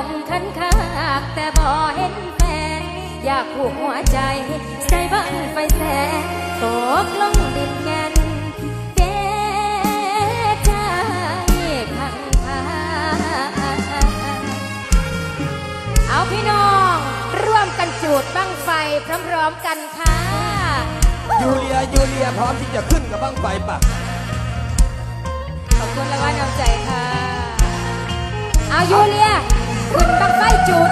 คู่องค์คันคากแต่บ่เห็นแฟนอยากผูกหัวใจใส่บังไฟแสงตกลงดินแงนเกใจพังพาเอาพี่น้องร่วมกันจูดบั้งไฟพร้อมๆกันค่ะยูเลียยูเลียพร้อมที่จะขึ้นกับบ้างไฟปะขอบคุณและว่านำใจค่ะ เอายูเลีย ขึ้นบั้งไฟจูด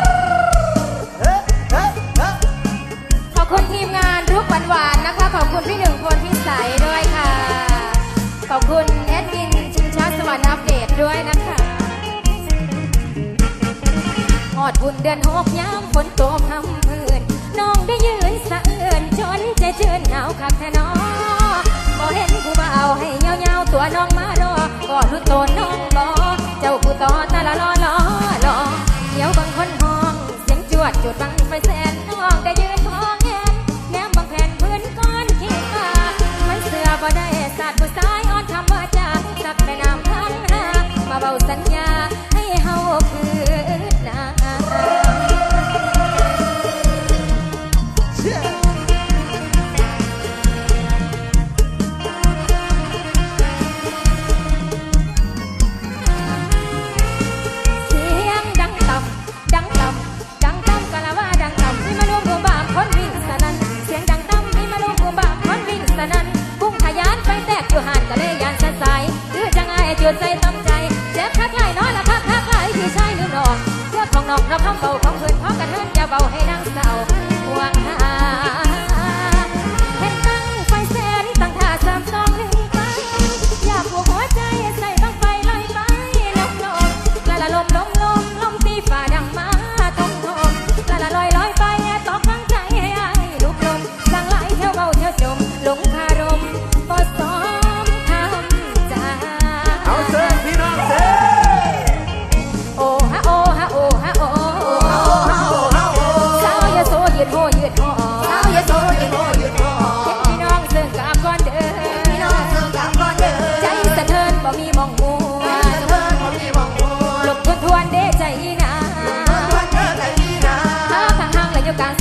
ขอบคุณทีมงานรูปหวานๆนะคะ ขอบคุณพี่หนึ่งพลพี่ใสยด้วยค่ะ ขอบคุณแอดมินชิงช้าสวรรค์อัปเดตด้วยนะคะหอดบุญเดือนหกยามฝนตกทำพื้นน้องได้ยืนสะเอื่นจนใจชื่นหนาวคักแท้นอบ่เห็นผู้บ่าวให้เงาๆตัวน้องมารอก็รู้ตัวน้องบ่เจ้าผู้ต่อตาละล้อล้อ บางคนห้อง เสียงจวดจุดบังไฟแสนน้องได้ยืน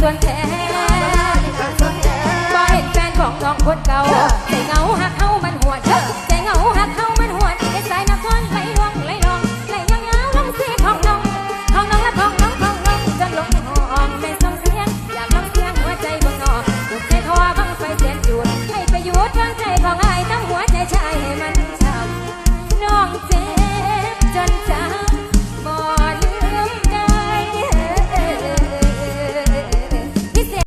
วนแท้บ่เห็นแฟนของน้องคนเก่า